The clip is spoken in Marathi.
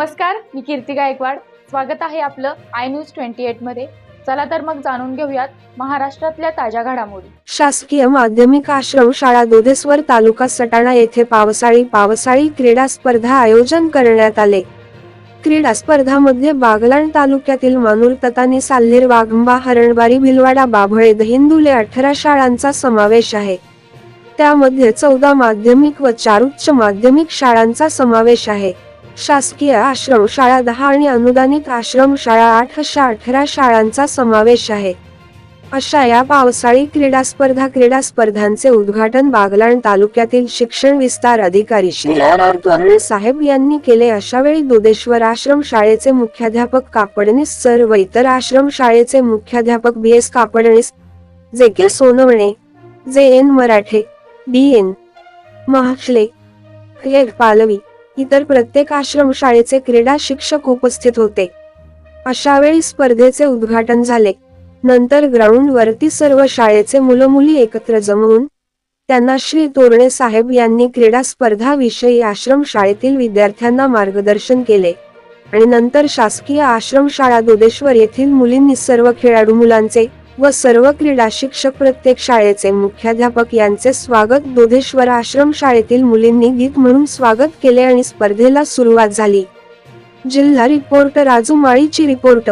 नमस्कार मी कीर्ती गायकवाड. स्वागत आहे आपलं आय न्यूज ट्वेंटी एटमध्ये. चला तर मग जाणून घेऊयात महाराष्ट्रातल्या ताज्या घडामोडी. शासकीय माध्यमिक आश्रम शाळा दोधेश्वर तालुका सटाणा येथे पावसाळी पावसाळी क्रीडा स्पर्धा आयोजन करण्यात आले. क्रीडा स्पर्धामध्ये बागलाण तालुक्यातील मानूर ततानी साल्हेर वाघंबा हरणबारी भिलवाडा बाभळे दहिंदुले अठरा शाळांचा समावेश आहे. त्यामध्ये चौदा माध्यमिक व चार उच्च माध्यमिक शाळांचा समावेश आहे. शासकीय आश्रमशाळा दहा आणि अनुदानित आश्रमशाळा आठ अशा अठरा शाळांचा समावेश आहे. अशा या पावसाळी क्रीडा स्पर्धा क्रीडा स्पर्धांचे उद्घाटन बागलाण तालुक्यातील शिक्षण विस्तार अधिकारी श्री साहेब यांनी केले. अशा वेळी दुधेश्वर आश्रम शाळेचे मुख्याध्यापक कापडणीस सर व इतर आश्रम शाळेचे मुख्याध्यापक बी एस कापडणीस जे के सोनवणे जे एन मराठे बी एन महाशले पालवी इतर प्रत्येक आश्रमशाळेचे क्रीडा शिक्षक उपस्थित होते. अशावेळी स्पर्धेचे उद्घाटन झाले. नंतर ग्राउंड वरती सर्व शाळेचे मुलं मुली एकत्र जमवून त्यांना श्री तोरणे साहेब यांनी क्रीडा स्पर्धाविषयी आश्रमशाळेतील विद्यार्थ्यांना मार्गदर्शन केले. आणि नंतर शासकीय आश्रमशाळा दोदेश्वर येथील मुलींनी सर्व खेळाडू मुलांचे व सर्व क्रीडा शिक्षक प्रत्येक शाळेचे मुख्याध्यापक यांचे स्वागत दोधेश्वर आश्रम शाळेतील मुलींनी गीत म्हणून स्वागत केले आणि स्पर्धेला सुरुवात झाली. जिल्हा रिपोर्टर राजू माळीची रिपोर्ट.